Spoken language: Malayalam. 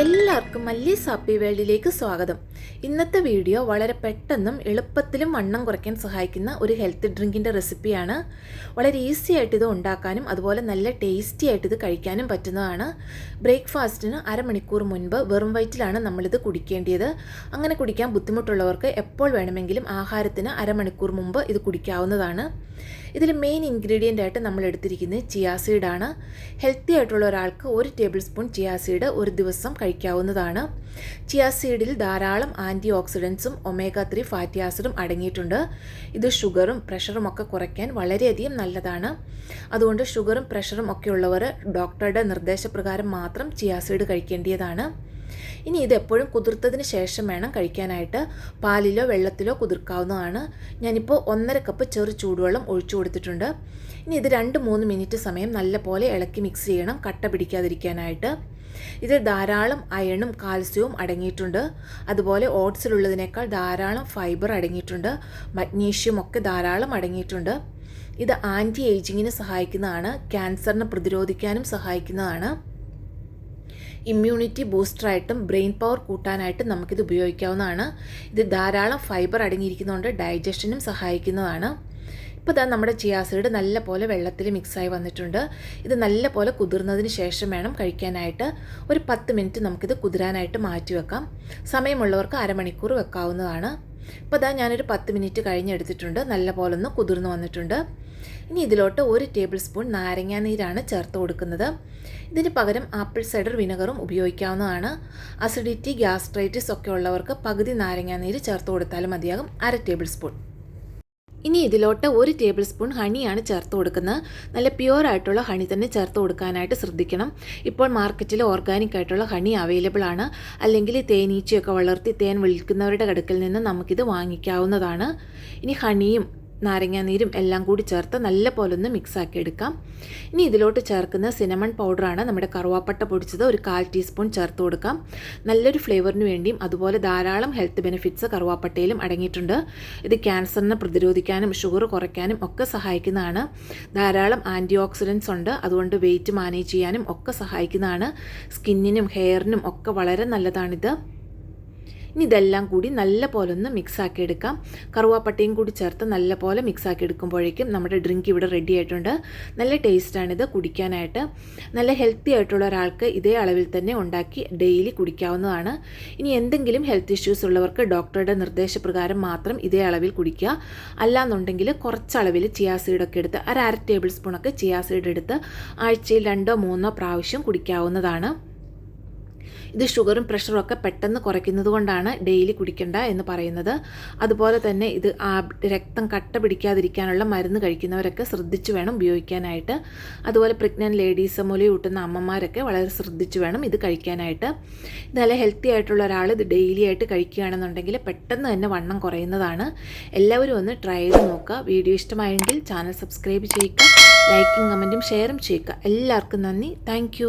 എല്ലാവർക്കും മല്ലി സാപ്പി വേൾഡിലേക്ക് സ്വാഗതം. ഇന്നത്തെ വീഡിയോ വളരെ പെട്ടെന്നും എളുപ്പത്തിലും വണ്ണം കുറയ്ക്കാൻ സഹായിക്കുന്ന ഒരു ഹെൽത്ത് ഡ്രിങ്കിന്റെ റെസിപ്പിയാണ്. വളരെ ഈസി ആയിട്ട് ഇത് ഉണ്ടാക്കാനും അതുപോലെ നല്ല ടേസ്റ്റി ആയിട്ട് ഇത് കഴിക്കാനും പറ്റുന്നതാണ്. ബ്രേക്ക്ഫാസ്റ്റിന് അരമണിക്കൂർ മുൻപ് വെറും വയറ്റിലാണ് നമ്മളിത് കുടിക്കേണ്ടത് അങ്ങനെ കുടിക്കാൻ ബുദ്ധിമുട്ടുള്ളവർക്ക് എപ്പോൾ വേണമെങ്കിലും ആഹാരത്തിന് അരമണിക്കൂർ മുമ്പ് ഇത് കുടിക്കാവുന്നതാണ്. ഇതിൽ മെയിൻ ഇൻഗ്രീഡിയന്റ് ആയിട്ട് നമ്മൾ എടുത്തിരിക്കുന്നത് ചിയാസീഡാണ് ഹെൽത്തി ആയിട്ടുള്ള ഒരാൾക്ക് ഒരു ടേബിൾ സ്പൂൺ ചിയാസീഡ് ഒരു ദിവസം കഴിക്കാവുന്നതാണ്. ചിയാസീഡിൽ ധാരാളം ആന്റി ഓക്സിഡൻസും ഒമേഗ ത്രീ ഫാറ്റി ആസിഡും അടങ്ങിയിട്ടുണ്ട്. ഇത് ഷുഗറും പ്രഷറും ഒക്കെ കുറയ്ക്കാൻ വളരെയധികം നല്ലതാണ്. അതുകൊണ്ട് ഷുഗറും പ്രഷറും ഒക്കെ ഉള്ളവർ ഡോക്ടറുടെ നിർദ്ദേശപ്രകാരം മാത്രം ചിയാസീഡ് കഴിക്കേണ്ടതാണ് ഇനി ഇത് എപ്പോഴും കുതിർത്തതിന് ശേഷം വേണം കഴിക്കാനായിട്ട്. പാലിലോ വെള്ളത്തിലോ കുതിർക്കാവുന്നതാണ്. ഞാനിപ്പോൾ ഒന്നര കപ്പ് ചെറു ചൂടുവെള്ളം ഒഴിച്ചു കൊടുത്തിട്ടുണ്ട്. ഇനി ഇത് രണ്ട് മൂന്ന് മിനിറ്റ് സമയം നല്ലപോലെ ഇളക്കി മിക്സ് ചെയ്യണം കട്ട പിടിക്കാതിരിക്കാനായിട്ട്. ഇത് ധാരാളം അയണും കാൽസ്യവും അടങ്ങിയിട്ടുണ്ട്. അതുപോലെ ഓട്സിലുള്ളതിനേക്കാൾ ധാരാളം ഫൈബർ അടങ്ങിയിട്ടുണ്ട്. മഗ്നീഷ്യം ഒക്കെ ധാരാളം അടങ്ങിയിട്ടുണ്ട്. ഇത് ആന്റി ഏജിങ്ങിന് സഹായിക്കുന്നതാണ്. ക്യാൻസറിനെ പ്രതിരോധിക്കാനും സഹായിക്കുന്നതാണ്. ഇമ്മ്യൂണിറ്റി ബൂസ്റ്ററായിട്ടും ബ്രെയിൻ പവർ കൂട്ടാനായിട്ടും നമുക്കിത് ഉപയോഗിക്കാവുന്നതാണ്. ഇത് ധാരാളം ഫൈബർ അടങ്ങിയിരിക്കുന്നതുകൊണ്ട് ഡൈജഷനും സഹായിക്കുന്നതാണ്. ഇപ്പോൾ ഇതാ നമ്മുടെ ചിയാസിഡ് നല്ല പോലെ വെള്ളത്തിൽ മിക്സായി വന്നിട്ടുണ്ട്. ഇത് നല്ല പോലെ കുതിർന്നതിന് ശേഷം വേണം കഴിക്കാനായിട്ട്. ഒരു പത്ത് മിനിറ്റ് നമുക്കിത് കുതിരാനായിട്ട് മാറ്റി വെക്കാം സമയമുള്ളവർക്ക് അരമണിക്കൂർ വെക്കാവുന്നതാണ്. ഇപ്പോൾ ഇതാ ഞാനൊരു പത്ത് മിനിറ്റ് കഴിഞ്ഞെടുത്തിട്ടുണ്ട്. നല്ല പോലെ ഒന്ന് കുതിർന്ന് വന്നിട്ടുണ്ട്. ഇനി ഇതിലോട്ട് ഒരു ടേബിൾ സ്പൂൺ നാരങ്ങാ നീരാണ് ചേർത്ത് കൊടുക്കുന്നത്. ഇതിന് പകരം ആപ്പിൾ സൈഡർ വിനെഗറും ഉപയോഗിക്കാവുന്നതാണ്. അസിഡിറ്റി ഗ്യാസ്ട്രൈറ്റിസ് ഒക്കെ ഉള്ളവർക്ക് പകുതി നാരങ്ങാ നീര് ചേർത്ത് കൊടുത്താലും മതിയാകും. അര ടേബിൾ സ്പൂൺ. ഇനി ഇതിലോട്ട് ഒരു ടേബിൾ സ്പൂൺ ഹണിയാണ് ചേർത്ത് കൊടുക്കുന്നത്. നല്ല പ്യുവർ ആയിട്ടുള്ള ഹണി തന്നെ ചേർത്ത് കൊടുക്കാനായിട്ട് ശ്രദ്ധിക്കണം. ഇപ്പോൾ മാർക്കറ്റിൽ ഓർഗാനിക് ആയിട്ടുള്ള ഹണി അവൈലബിൾ ആണ്. അല്ലെങ്കിൽ തേനീച്ചയൊക്കെ വളർത്തി തേൻ വിൽക്കുന്നവരുടെ കടുക്കിൽ നിന്ന് നമുക്കിത് വാങ്ങിക്കാവുന്നതാണ്. ഇനി ഹണിയും നാരങ്ങാനീരും എല്ലാം കൂടി ചേർത്ത് നല്ല പോലെ ഒന്ന് മിക്സാക്കി എടുക്കാം ഇനി ഇതിലോട്ട് ചേർക്കുന്ന സിനമൺ പൗഡറാണ് നമ്മുടെ കറുവാപ്പട്ട പൊടിച്ചത്. ഒരു കാൽ ടീസ്പൂൺ ചേർത്ത് കൊടുക്കാം. നല്ലൊരു ഫ്ലേവറിന് വേണ്ടിയും അതുപോലെ ധാരാളം ഹെൽത്ത് ബെനിഫിറ്റ്സ് കറുവാപ്പട്ടയിലും അടങ്ങിയിട്ടുണ്ട്. ഇത് ക്യാൻസറിനെ പ്രതിരോധിക്കാനും ഷുഗർ കുറയ്ക്കാനും ഒക്കെ സഹായിക്കുന്നതാണ്. ധാരാളം ആന്റി ഓക്സിഡൻസ് ഉണ്ട്. അതുകൊണ്ട് വെയിറ്റ് മാനേജ് ചെയ്യാനും ഒക്കെ സഹായിക്കുന്നതാണ്. സ്കിന്നിനും ഹെയറിനും ഒക്കെ വളരെ നല്ലതാണിത്. ഇനി ഇതെല്ലാം കൂടി നല്ല പോലെ ഒന്ന് മിക്സാക്കി എടുക്കാം കറുവാപ്പട്ടയും കൂടി ചേർത്ത് നല്ല പോലെ മിക്സാക്കി എടുക്കുമ്പോഴേക്കും നമ്മുടെ ഡ്രിങ്ക് ഇവിടെ റെഡി ആയിട്ടുണ്ട്. നല്ല ടേസ്റ്റാണിത് കുടിക്കാനായിട്ട്. നല്ല ഹെൽത്തി ആയിട്ടുള്ള ഒരാൾക്ക് ഇതേ അളവിൽ തന്നെ ഉണ്ടാക്കി ഡെയിലി കുടിക്കാവുന്നതാണ്. ഇനി എന്തെങ്കിലും ഹെൽത്ത് ഇഷ്യൂസ് ഉള്ളവർക്ക് ഡോക്ടറുടെ നിർദ്ദേശപ്രകാരം മാത്രം ഇതേ അളവിൽ കുടിക്കുക. അല്ലാന്നുണ്ടെങ്കിൽ കുറച്ചളവിൽ ചിയാ ഒക്കെ എടുത്ത് അര അര ടേബിൾ സ്പൂണൊക്കെ ചിയാസീഡ് എടുത്ത് ആഴ്ചയിൽ രണ്ടോ മൂന്നോ പ്രാവശ്യം കുടിക്കാവുന്നതാണ്. ഇത് ഷുഗറും പ്രഷറും ഒക്കെ പെട്ടെന്ന് കുറയ്ക്കുന്നത് കൊണ്ടാണ് ഡെയിലി കുടിക്കേണ്ട എന്ന് പറയുന്നത്. അതുപോലെ തന്നെ ഇത് രക്തം കട്ട പിടിക്കാതിരിക്കാനുള്ള മരുന്ന് കഴിക്കുന്നവരൊക്കെ ശ്രദ്ധിച്ചു വേണം ഉപയോഗിക്കാനായിട്ട്. അതുപോലെ പ്രഗ്നന്റ് ലേഡീസ് മുല കൂട്ടുന്ന അമ്മമാരൊക്കെ വളരെ ശ്രദ്ധിച്ചു വേണം ഇത് കഴിക്കാനായിട്ട്. ഇത് നല്ല ഹെൽത്തി ആയിട്ടുള്ള ഒരാൾ ഇത് ഡെയിലി ആയിട്ട് കഴിക്കുകയാണെന്നുണ്ടെങ്കിൽ പെട്ടെന്ന് തന്നെ വണ്ണം കുറയുന്നതാണ്. എല്ലാവരും ഒന്ന് ട്രൈ ചെയ്ത് നോക്കുക. വീഡിയോ ഇഷ്ടമായെങ്കിൽ ചാനൽ സബ്സ്ക്രൈബ് ചെയ്യുക. ലൈക്കും കമന്റും ഷെയറും ചെയ്യുക. എല്ലാവർക്കും നന്ദി. താങ്ക്